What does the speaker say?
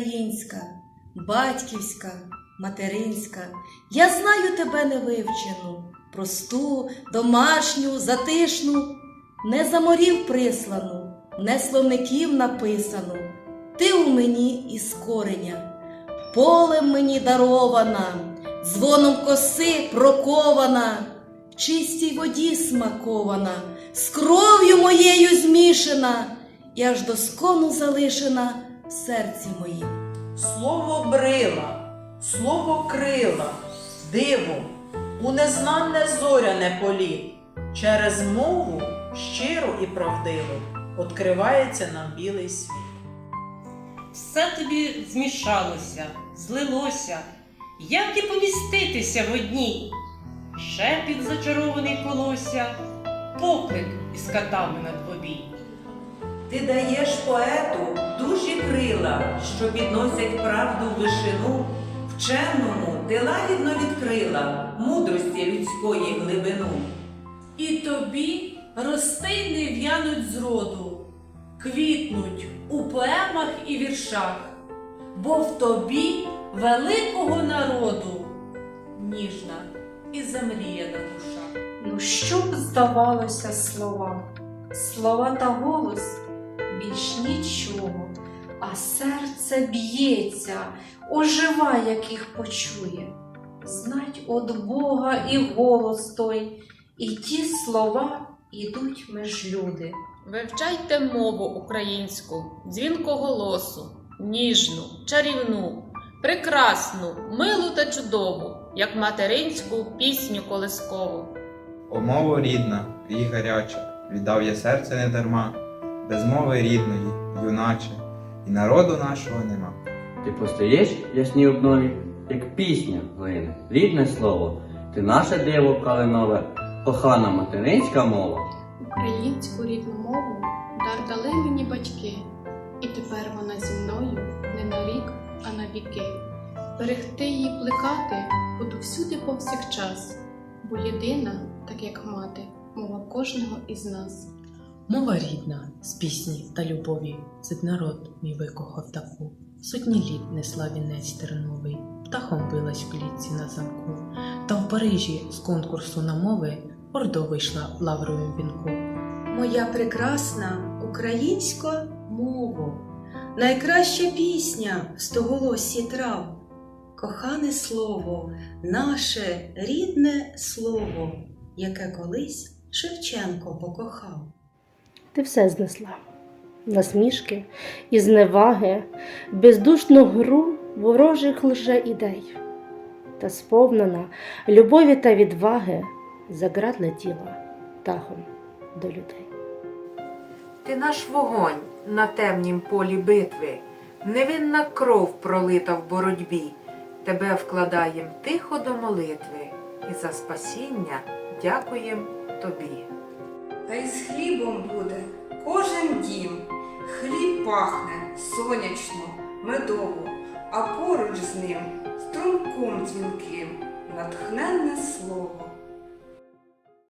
українська, батьківська, материнська, я знаю тебе невивчену, просту, домашню, затишну, не за морів прислану, не словників написану. Ти у мені із кореня, полем мені дарована, дзвоном коси прокована, в чистій воді смакована, з кров'ю моєю змішана, і аж до скону залишена серці моїм. Слово брила, слово крила, диво, у незнанне зоряне політ. Через мову щиро і правдиво відкривається нам білий світ. Все тобі змішалося, злилося, як і поміститися в одній. Шепіт зачарований колося, поклик із катами на двобій. Ти даєш поету дужі крила, що підносять правду в вишину, вченому ти лагідно відкрила мудрості людської глибину. І тобі рости не в'януть зроду, квітнуть у поемах і віршах, бо в тобі великого народу ніжна і замріяна душа. Ну, що б здавалося слова, слова та голос більш нічого, а серце б'ється, ожива, як їх почує. Знать от Бога і голос той, і ті слова ідуть меж люди. Вивчайте мову українську, дзвінкоголосу, ніжну, чарівну, прекрасну, милу та чудову, як материнську пісню колискову. О, мово рідна, рій гаряча, віддав я серце не дарма, без мови рідної, юначе, і народу нашого нема. Ти постаєш в ясній обнові, як пісня глине, рідне слово, ти наше диво калинове, кохана материнська мова. Українську рідну мову дар дали мені батьки, і тепер вона зі мною не на рік, а на віки. Берегти її плекати буду всюди повсякчас, бо єдина, так як мати, мова кожного із нас. Мова рідна з пісні та любові, Цит народ мій викохав таку. Сотні літ несла вінець терновий, птахом билась в клітці на замку. Та в Парижі з конкурсу на мови Ордо вийшла в лавровім вінку. Моя прекрасна українська мова, найкраща пісня в стоголосі трав, кохане слово, наше рідне слово, яке колись Шевченко покохав. Ти все знесла. Насмішки і зневаги, бездушну гру ворожих лже ідей, та сповнена любові та відваги заград летіла птахом до людей. Ти наш вогонь на темнім полі битви, невинна кров пролита в боротьбі. Тебе вкладаєм тихо до молитви, і за спасіння дякуєм тобі. Та й з хлібом буде кожен дім. Хліб пахне сонячно, медово, а поруч з ним струмком дзвінким, натхненне слово.